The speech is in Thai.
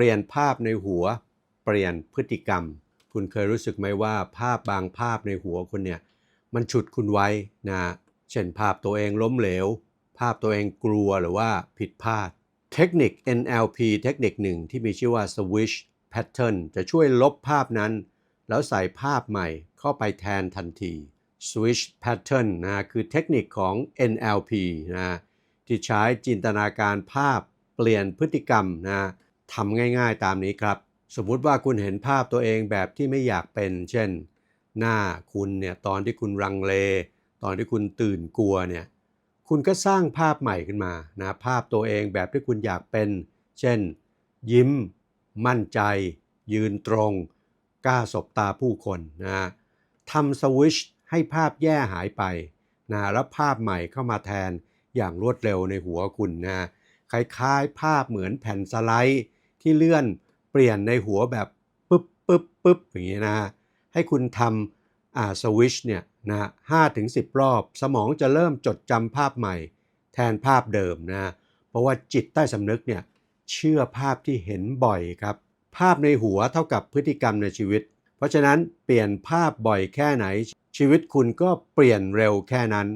ลี่ยนภาพในหัว เปลี่ยนพฤติกรรม คุณเคยรู้สึกไหมว่าภาพบางภาพในหัวคุณเนี่ยมันฉุดคุณไว้นะเช่นภาพตัวเองล้มเหลว ภาพตัวเองกลัวหรือว่าผิดพลาด เทคนิค NLP เทคนิคหนึ่งที่มีชื่อว่า Switch Pattern จะช่วยลบภาพนั้น แล้วใส่ภาพใหม่เข้าไปแทนทันที Switch Pattern นะคือเทคนิคของ NLP นะที่ใช้จินตนาการภาพเปลี่ยนพฤติกรรมนะ ทำง่ายๆตามนี้ครับ สมมุติว่าคุณเห็นภาพตัวเองแบบที่ไม่อยากเป็น เช่น หน้าคุณเนี่ยตอนที่คุณรังเล ตอนที่คุณตื่นกลัวเนี่ยคุณก็สร้างภาพใหม่ขึ้นมานะภาพตัวเองแบบที่คุณอยากเป็น เช่น ยิ้ม มั่นใจ ยืนตรงกล้าสบตาผู้คนนะทำสวิชให้ภาพแย่หายไปนะแล้วภาพใหม่เข้ามาแทนอย่างรวดเร็วในหัวคุณนะคล้ายๆ ภาพเหมือนแผ่นสไลด์ ที่เลื่อนเปลี่ยนในหัวแบบปึ๊บปึ๊บปึ๊บอย่างนี้นะฮะให้คุณทำอ่าสวิชเนี่ยนะห้าถึงสิบรอบ สมองจะเริ่มจดจำภาพใหม่ แทนภาพเดิมนะเพราะว่าจิตใต้สำนึกเนี่ยเชื่อภาพที่เห็นบ่อยครับ ภาพในหัวเท่ากับพฤติกรรมในชีวิต เพราะฉะนั้นเปลี่ยนภาพบ่อยแค่ไหน ชีวิตคุณก็เปลี่ยนเร็วแค่นั้น